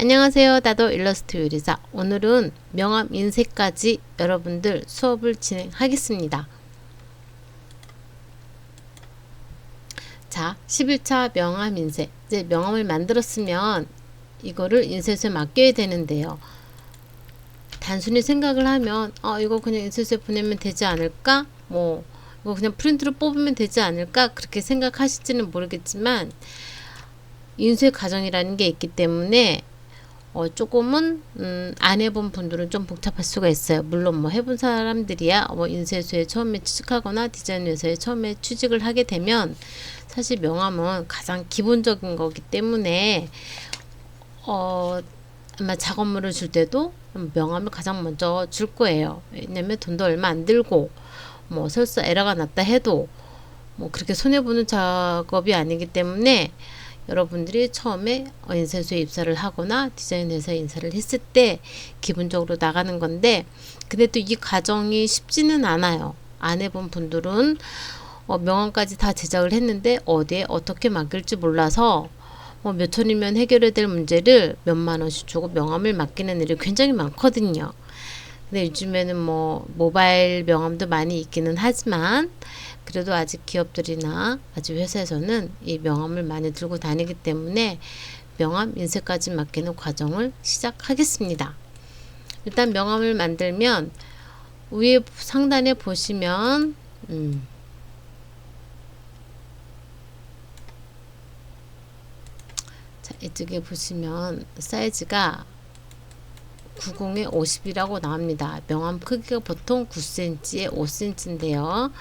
안녕하세요. 나도 일러스트 요리사. 오늘은 명암 인쇄까지 여러분들 수업을 진행하겠습니다. 자, 11차 명암 인쇄. 이제 명암을 만들었으면 이거를 인쇄소에 맡겨야 되는데요. 단순히 생각을 하면 어 이거 그냥 인쇄소에 보내면 되지 않을까? 뭐 이거 그냥 프린트로 뽑으면 되지 않을까? 그렇게 생각하실지는 모르겠지만 인쇄 과정이라는 게 있기 때문에 어, 조금은 음, 안 해본 분들은 좀 복잡할 수가 있어요. 물론 뭐 해본 사람들이야 뭐 인쇄소에 처음에 취직하거나 디자인 회사에 처음에 취직을 하게 되면 사실 명함은 가장 기본적인 거기 때문에 어, 아마 작업물을 줄 때도 명함을 가장 먼저 줄 거예요. 왜냐면 돈도 얼마 안 들고 뭐 설사 에러가 났다 해도 뭐 그렇게 손해 보는 작업이 아니기 때문에 여러분들이 처음에 인쇄소에 입사를 하거나 디자인 회사에 인사를 했을 때 기본적으로 나가는 건데 근데 또 이 과정이 쉽지는 않아요. 안 해본 분들은 어, 명함까지 다 제작을 했는데 어디에 어떻게 맡길지 몰라서 어, 몇 천이면 해결해야 될 문제를 몇만 원씩 주고 명함을 맡기는 일이 굉장히 많거든요. 근데 요즘에는 뭐 모바일 명함도 많이 있기는 하지만 그래도 아직 기업들이나 아직 회사에서는 이 명함을 많이 들고 다니기 때문에 명함 인쇄까지 맡기는 과정을 시작하겠습니다. 일단 명함을 만들면 위에 상단에 보시면 음, 자, 이쪽에 보시면 사이즈가 90에 50이라고 나옵니다. 명함 크기가 보통 9cm에 5cm인데요.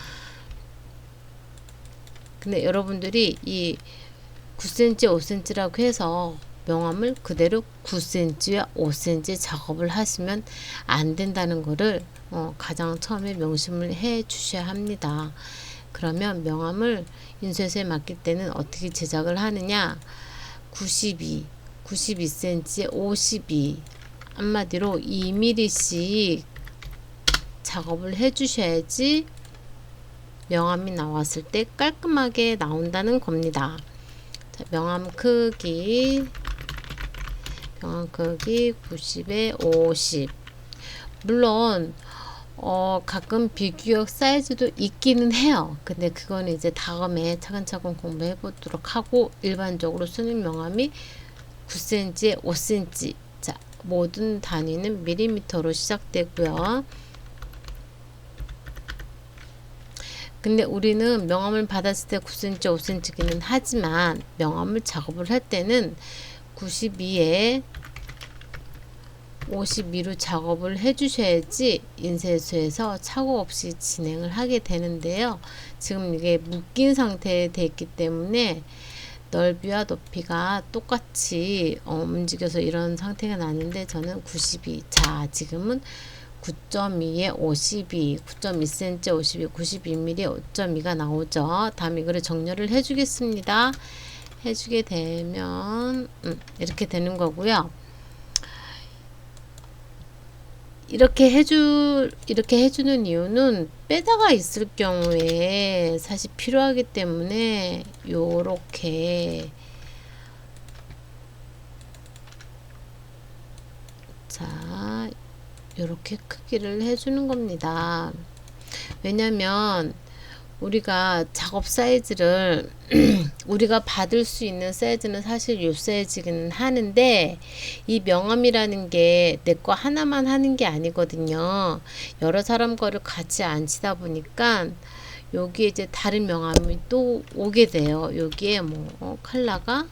근데 여러분들이 이 9cm, 5cm라고 해서 명암을 그대로 9cm와 5cm 작업을 하시면 안 된다는 것을 어, 가장 처음에 명심을 해 주셔야 합니다. 그러면 명암을 인쇄소에 맡길 때는 어떻게 제작을 하느냐 92, 92cm에 52 한마디로 2mm씩 작업을 해 주셔야지 명암이 나왔을 때 깔끔하게 나온다는 겁니다. 자, 명암 크기 명암 크기 90에 50 물론 어, 가끔 비교역 사이즈도 있기는 해요. 근데 그거는 이제 다음에 차근차근 공부해 보도록 하고 일반적으로 쓰는 명암이 9cm에 5cm 자 모든 단위는 밀리미터로 시작되고요. 근데 우리는 명함을 받았을 때 9cm, 5cm기는 하지만 명함을 작업을 할 때는 92에 52로 작업을 해 주셔야지 인쇄소에서 착오 없이 진행을 하게 되는데요. 지금 이게 묶인 상태에 돼 있기 때문에 넓이와 높이가 똑같이 어, 움직여서 이런 상태가 나는데 저는 92. 자, 지금은 9.2에 52, 9.2cm 52, 92mm 5.2가 나오죠. 다음 이거를 정렬을 해주겠습니다. 해주게 되면 음, 이렇게 되는 거고요. 이렇게 해주 이렇게 해주는 이유는 빼다가 있을 경우에 사실 필요하기 때문에 요렇게 자 이렇게 크기를 해주는 겁니다. 왜냐면 우리가 작업 사이즈를 우리가 받을 수 있는 사이즈는 사실 요 사이즈기는 하는데 이 명함이라는 게 내 거 하나만 하는 게 아니거든요. 여러 사람 거를 같이 앉히다 보니까 여기에 이제 다른 명함이 또 오게 돼요. 여기에 뭐 어, 컬러가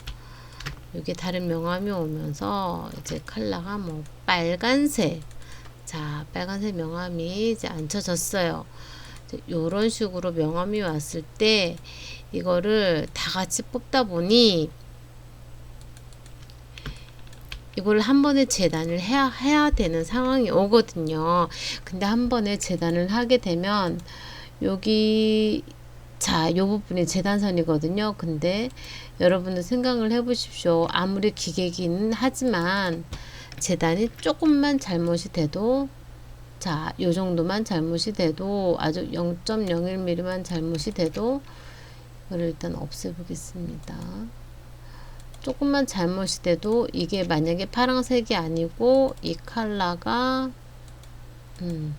여기 다른 명함이 오면서 이제 컬러가 뭐 빨간색 자, 빨간색 명암이 이제 앉혀졌어요. 이런 식으로 명암이 왔을 때 이거를 다 같이 뽑다 보니 이걸 한 번에 재단을 해야, 해야 되는 상황이 오거든요. 근데 한 번에 재단을 하게 되면 여기 자, 요 부분이 재단선이거든요. 근데 여러분들 생각을 해 보십시오. 아무리 기계기는 하지만 재단이 조금만 잘못이 돼도 자, 요 정도만 잘못이 돼도 아주 0.01mm만 잘못이 돼도 이거를 일단 없애보겠습니다. 조금만 잘못이 돼도 이게 만약에 파란색이 아니고 이 컬러가 음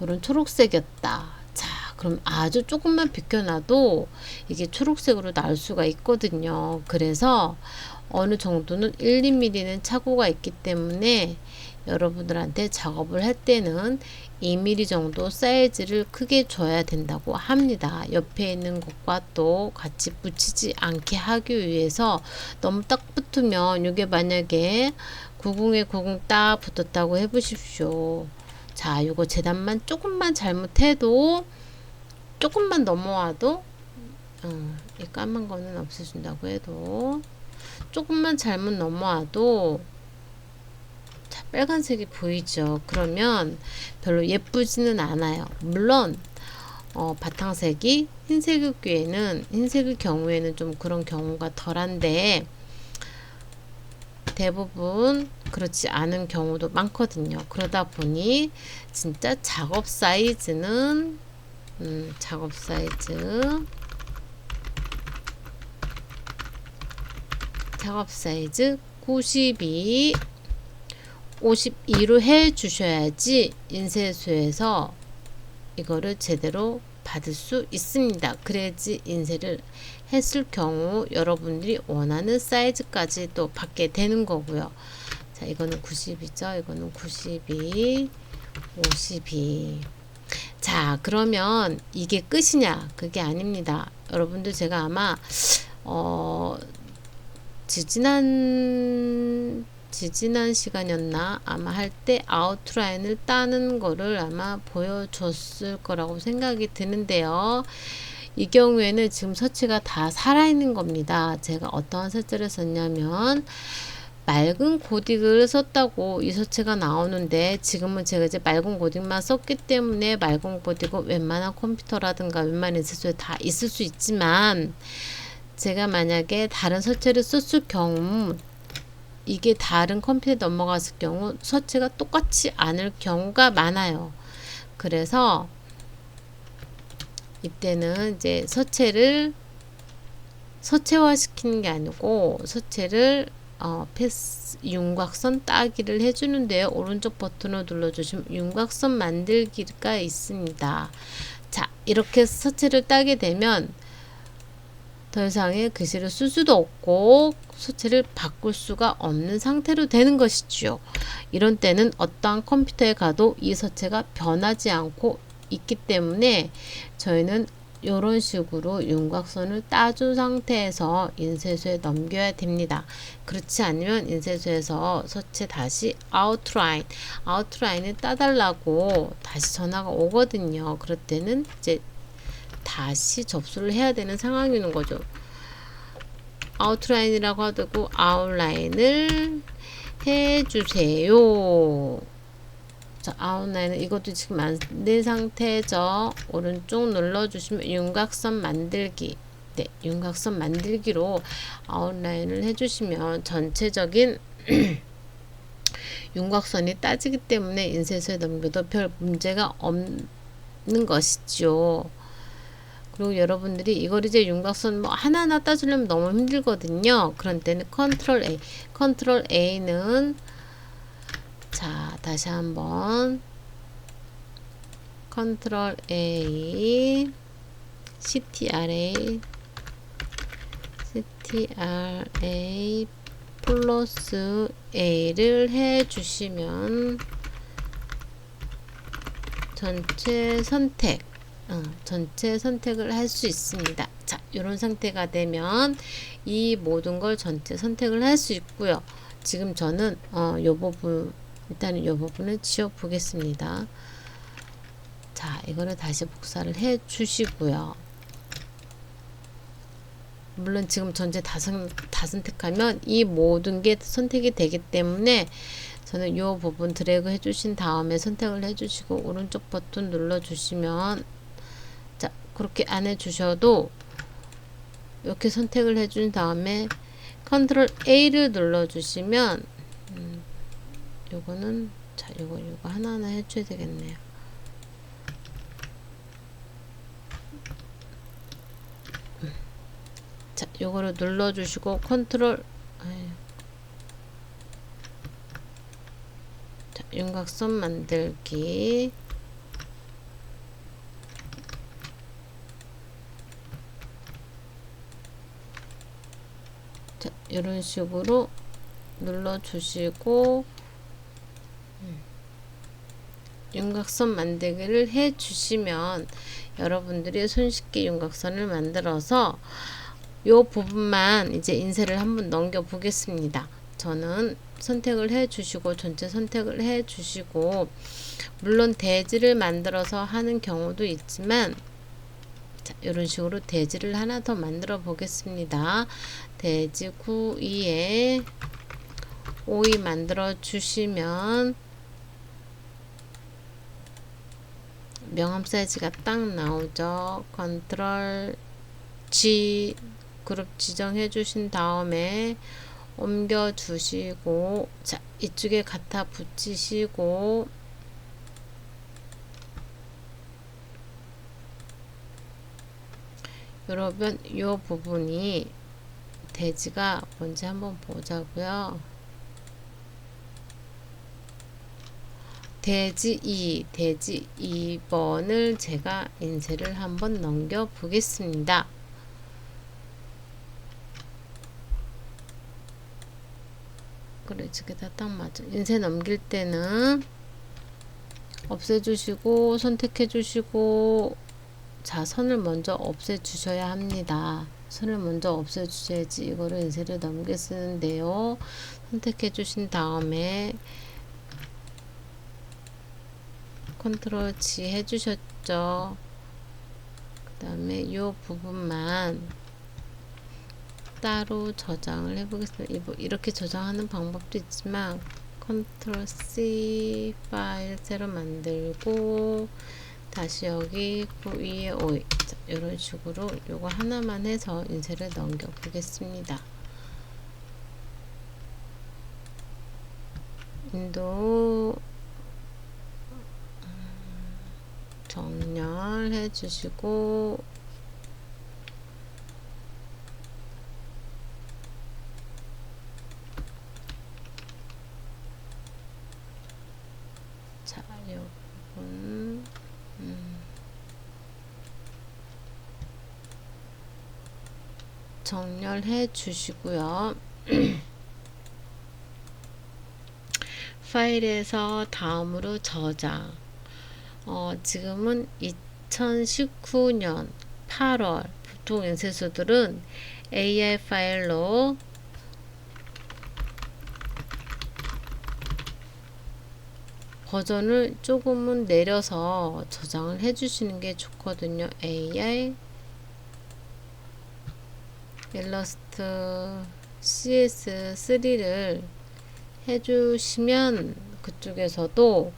이런 초록색이었다. 자, 그럼 아주 조금만 비켜놔도 이게 초록색으로 나올 수가 있거든요. 그래서 어느 정도는 1, 2mm는 착오가 있기 때문에 여러분들한테 작업을 할 때는 2mm 정도 사이즈를 크게 줘야 된다고 합니다. 옆에 있는 것과 또 같이 붙이지 않게 하기 위해서 너무 딱 붙으면 이게 만약에 90에 90 딱 붙었다고 해보십시오. 자, 요거 재단만 조금만 잘못해도 조금만 넘어와도 어, 이 까만 거는 없애준다고 해도 조금만 잘못 넘어와도 자, 빨간색이 보이죠. 그러면 별로 예쁘지는 않아요. 물론 어, 바탕색이 흰색일 경우에는 흰색일 경우에는 좀 그런 경우가 덜한데 대부분 그렇지 않은 경우도 많거든요. 그러다 보니 진짜 작업 사이즈는 음, 작업 사이즈 작업 사이즈 92 52로 해 주셔야지 인쇄소에서 이거를 제대로 받을 수 있습니다. 그래야지 인쇄를 했을 경우 여러분들이 원하는 사이즈까지 또 받게 되는 거고요. 자, 이거는 90이죠. 이거는 92, 52. 자, 그러면 이게 끝이냐? 그게 아닙니다. 여러분들 제가 아마 어 지지난 지지난 시간이었나 아마 할 때 아웃라인을 따는 거를 아마 보여줬을 거라고 생각이 드는데요. 이 경우에는 지금 서치가 다 살아있는 겁니다. 제가 어떠한 서치를 썼냐면 맑은 고딕을 썼다고 이 서체가 나오는데 지금은 제가 이제 맑은 고딕만 썼기 때문에 맑은 고딕은 웬만한 컴퓨터라든가 웬만한 인쇄소에 다 있을 수 있지만 제가 만약에 다른 서체를 썼을 경우 이게 다른 컴퓨터에 넘어갔을 경우 서체가 똑같지 않을 경우가 많아요. 그래서 이때는 이제 서체를 서체화 시키는 게 아니고 서체를 어, 패스, 윤곽선 따기를 해주는데요. 오른쪽 버튼을 눌러주시면 윤곽선 만들기가 있습니다. 자, 이렇게 서체를 따게 되면 더 이상의 글씨를 쓸 수도 없고 수치를 바꿀 수가 없는 상태로 되는 것이지요. 이런 때는 어떠한 컴퓨터에 가도 이 서체가 변하지 않고 있기 때문에 저희는 이런 식으로 윤곽선을 따준 상태에서 인쇄소에 넘겨야 됩니다. 그렇지 않으면 인쇄소에서 서체 다시 아웃라인, 아웃라인을 따달라고 다시 전화가 오거든요. 그럴 때는 이제 다시 접수를 해야 되는 상황이 는 거죠. 아웃라인이라고 하고 아웃라인을 해주세요. 자, 아웃라인은 이것도 지금 만든 상태죠. 오른쪽 눌러주시면 윤곽선 만들기. 네, 윤곽선 만들기로 아웃라인을 해주시면 전체적인 윤곽선이 따지기 때문에 인쇄소에 넘겨도 별 문제가 없는 것이죠. 그리고 여러분들이 이걸 이제 윤곽선 뭐 하나하나 따주려면 너무 힘들거든요. 그런 때는 컨트롤 A. 컨트롤 A는 자, 다시 한번 컨트롤 A CTRA CTRA 플러스 A를 해 주시면 전체 선택 어, 전체 선택을 할 수 있습니다. 자, 이런 상태가 되면 이 모든 걸 전체 선택을 할 수 있고요. 지금 저는 어, 요 부분 일단은 요 부분을 지워 보겠습니다. 자, 이거를 다시 복사를 해 주시고요. 물론 지금 전체 다, 선, 다 선택하면 이 모든 게 선택이 되기 때문에 저는 이 부분 드래그 해주신 다음에 선택을 해주시고 오른쪽 버튼 눌러주시면 그렇게 안 해주셔도 이렇게 선택을 해준 다음에 컨트롤 A를 눌러주시면 음, 요거는 자 요거 요거 하나하나 해줘야 되겠네요. 자, 요거를 눌러주시고 컨트롤 아유. 자, 윤곽선 만들기 자, 이런 식으로 눌러주시고 음, 윤곽선 만들기를 해 주시면 여러분들이 손쉽게 윤곽선을 만들어서 요 부분만 이제 인쇄를 한번 넘겨 보겠습니다. 저는 선택을 해 주시고 전체 선택을 해 주시고 물론 대지를 만들어서 하는 경우도 있지만 자, 이런 식으로 대지를 하나 더 만들어 보겠습니다. 대지 9, 2에 5이 만들어 주시면 명암 사이즈가 딱 나오죠. 컨트롤 G 그룹 지정해 주신 다음에 옮겨 주시고 자 이쪽에 갖다 붙이시고 여러분 이 부분이 대지가 뭔지 한번 보자고요. 대지 2, 대지 2번을 제가 인쇄를 한번 넘겨 보겠습니다. 그래, 저게 다 딱 맞아. 인쇄 넘길 때는 없애주시고, 선택해주시고, 자, 선을 먼저 없애주셔야 합니다. 선을 먼저 없애주셔야지 이거를 인쇄를 넘겨 쓰는데요. 선택해 주신 다음에 컨트롤 G 해주셨죠. 그 다음에 이 부분만 따로 저장을 해보겠습니다. 이렇게 저장하는 방법도 있지만 컨트롤 C 파일 새로 만들고 다시 여기 9 위에 5 이런 식으로 요거 하나만 해서 인쇄를 넘겨 보겠습니다. 인도 정렬해 주시고 자, 요 부분 음, 정렬해 주시고요. 파일에서 다음으로 저장 어, 지금은 2019년 8월 보통 인쇄소들은 AI 파일로 버전을 조금은 내려서 저장을 해주시는 게 좋거든요. AI 일러스트 CS3를 해주시면 그쪽에서도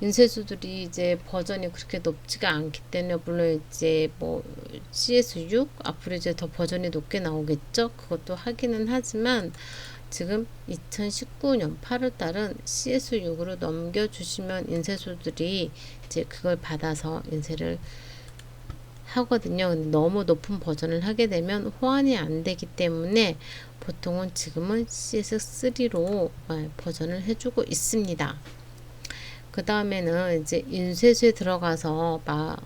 인쇄소들이 이제 버전이 그렇게 높지가 않기 때문에 물론 이제 뭐 CS6 앞으로 이제 더 버전이 높게 나오겠죠. 그것도 하기는 하지만 지금 2019년 8월 달은 CS6으로 넘겨주시면 인쇄소들이 이제 그걸 받아서 인쇄를 하거든요. 근데 너무 높은 버전을 하게 되면 호환이 안 되기 때문에 보통은 지금은 CS3로 버전을 해주고 있습니다. 그 다음에는 이제 인쇄소에 들어가서 막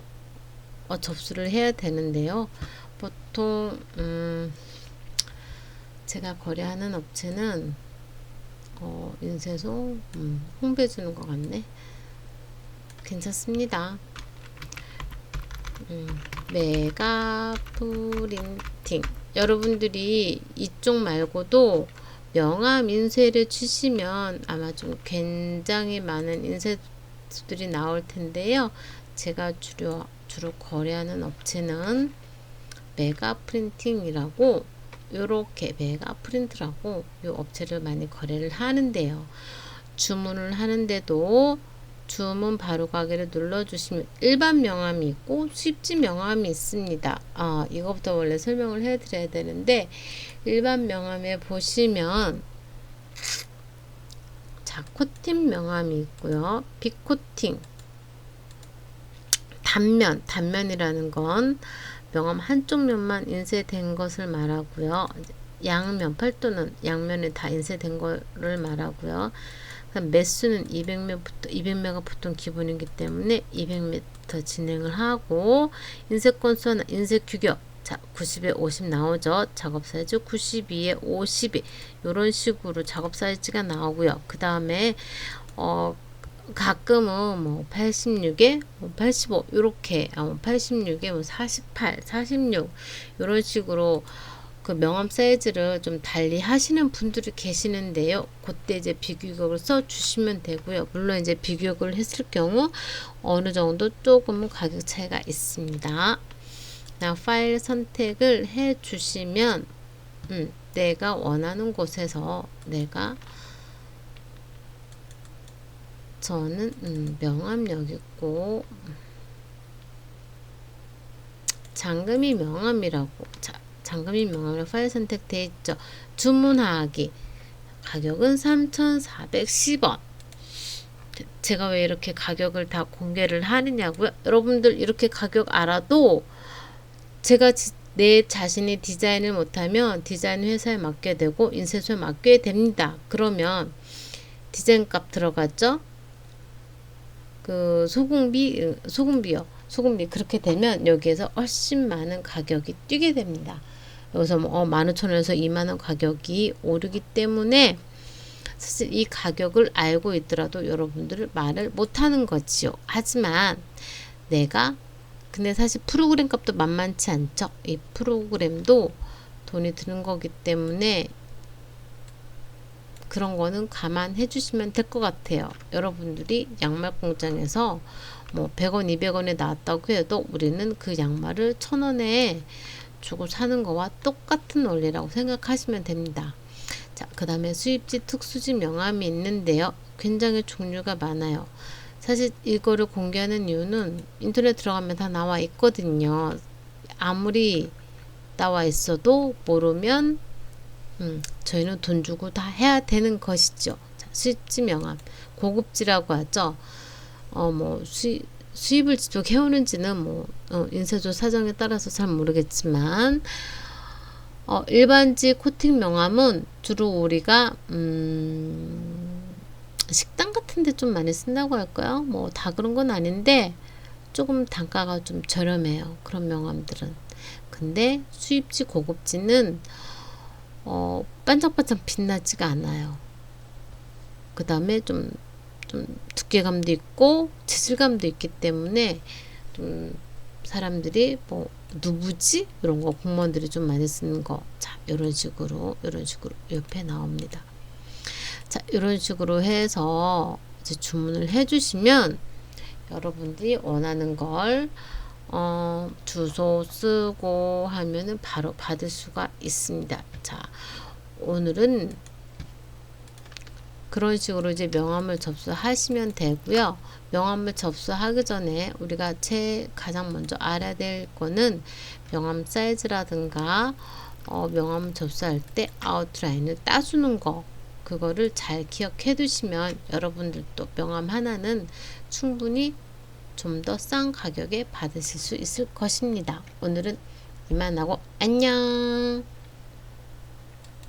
어, 접수를 해야 되는데요. 보통 음, 제가 거래하는 업체는 어, 인쇄소 음, 홍보해 주는 것 같네. 괜찮습니다. 음, 메가 프린팅 여러분들이 이쪽 말고도 명암 인쇄를 치시면 아마 좀 굉장히 많은 인쇄들이 나올 텐데요. 제가 주로, 주로 거래하는 업체는 메가 프린팅이라고 요렇게 메가 프린트라고 요 업체를 많이 거래를 하는데요. 주문을 하는데도 주문 바로 가게를 눌러주시면 일반 명함이 있고 수입지 명함이 있습니다. 아, 이것부터 원래 설명을 해드려야 되는데 일반 명함에 보시면 자 코팅 명함이 있고요. 빅코팅 단면 단면이라는 건 명암 한쪽 면만 인쇄된 것을 말하고요. 양면 팔도는 양면에 다 인쇄된 거를 말하고요. 매수는 200매부터 200매가 보통 기본이기 때문에 200m 진행을 하고 인쇄 건수나 인쇄 규격 자 90에 50 나오죠. 작업 사이즈 92에 52 이런 식으로 작업 사이즈가 나오고요. 그 다음에 어 가끔은 뭐 86에 뭐85 이렇게 어, 86에 뭐 48, 46 이런 식으로 그 명함 사이즈를 좀 달리 하시는 분들이 계시는데요. 그때 이제 비교격을 써 주시면 되고요. 물론 이제 비교격을 했을 경우 어느 정도 조금은 가격 차이가 있습니다. 나 파일 선택을 해 주시면 음, 내가 원하는 곳에서 내가 저는 음, 명함 여기 있고 잔금이 명함이라고 자, 잔금이 명함이라 파일 선택돼 있죠. 주문하기 가격은 3,410원. 제가 왜 이렇게 가격을 다 공개를 하느냐고요? 여러분들 이렇게 가격 알아도 제가 지- 내 자신이 디자인을 못하면 디자인 회사에 맡게 되고 인쇄소에 맡게 됩니다. 그러면 디자인 값 들어갔죠? 그 소금비 으, 소금비요. 소금비 그렇게 되면 여기에서 훨씬 많은 가격이 뛰게 됩니다. 여기서 뭐 어, 15,000원에서 2만원 가격이 오르기 때문에 사실 이 가격을 알고 있더라도 여러분들을 말을 못하는 거지요. 하지만 내가 근데 사실 프로그램 값도 만만치 않죠. 이 프로그램도 돈이 드는 거기 때문에 그런 거는 감안해 주시면 될 것 같아요. 여러분들이 양말 공장에서 뭐 100원, 200원에 나왔다고 해도 우리는 그 양말을 1000원에 주고 사는 거와 똑같은 원리라고 생각하시면 됩니다. 자, 그 다음에 수입지 특수지 명함이 있는데요. 굉장히 종류가 많아요. 사실 이거를 공개하는 이유는 인터넷 들어가면 다 나와 있거든요. 아무리 나와 있어도 모르면 음, 저희는 돈 주고 다 해야 되는 것이죠. 자, 수입지 명함, 고급지라고 하죠. 어, 뭐 수입 수입을 지속 해오는지는 뭐 어, 인쇄소 사정에 따라서 잘 모르겠지만 어, 일반지 코팅 명함은 주로 우리가 음, 식당 같은데 좀 많이 쓴다고 할까요? 뭐 다 그런 건 아닌데 조금 단가가 좀 저렴해요. 그런 명함들은. 근데 수입지 고급지는 어, 반짝반짝 빛나지가 않아요. 그 다음에 좀, 좀 두께감도 있고 재질감도 있기 때문에 좀 사람들이 뭐 누구지 이런 거 공무원들이 좀 많이 쓰는 거. 자, 이런 식으로 이런 식으로 옆에 나옵니다. 자, 이런 식으로 해서 이제 주문을 해주시면 여러분들이 원하는 걸 어, 주소 쓰고 하면은 바로 받을 수가 있습니다. 자, 오늘은 그런 식으로 이제 명함을 접수하시면 되고요. 명함을 접수하기 전에 우리가 제 가장 먼저 알아야 될 거는 명함 사이즈라든가 어, 명함 접수할 때 아웃라인을 따주는 거 그거를 잘 기억해 두시면 여러분들도 명함 하나는 충분히 좀 더 싼 가격에 받으실 수 있을 것입니다. 오늘은 이만하고 안녕.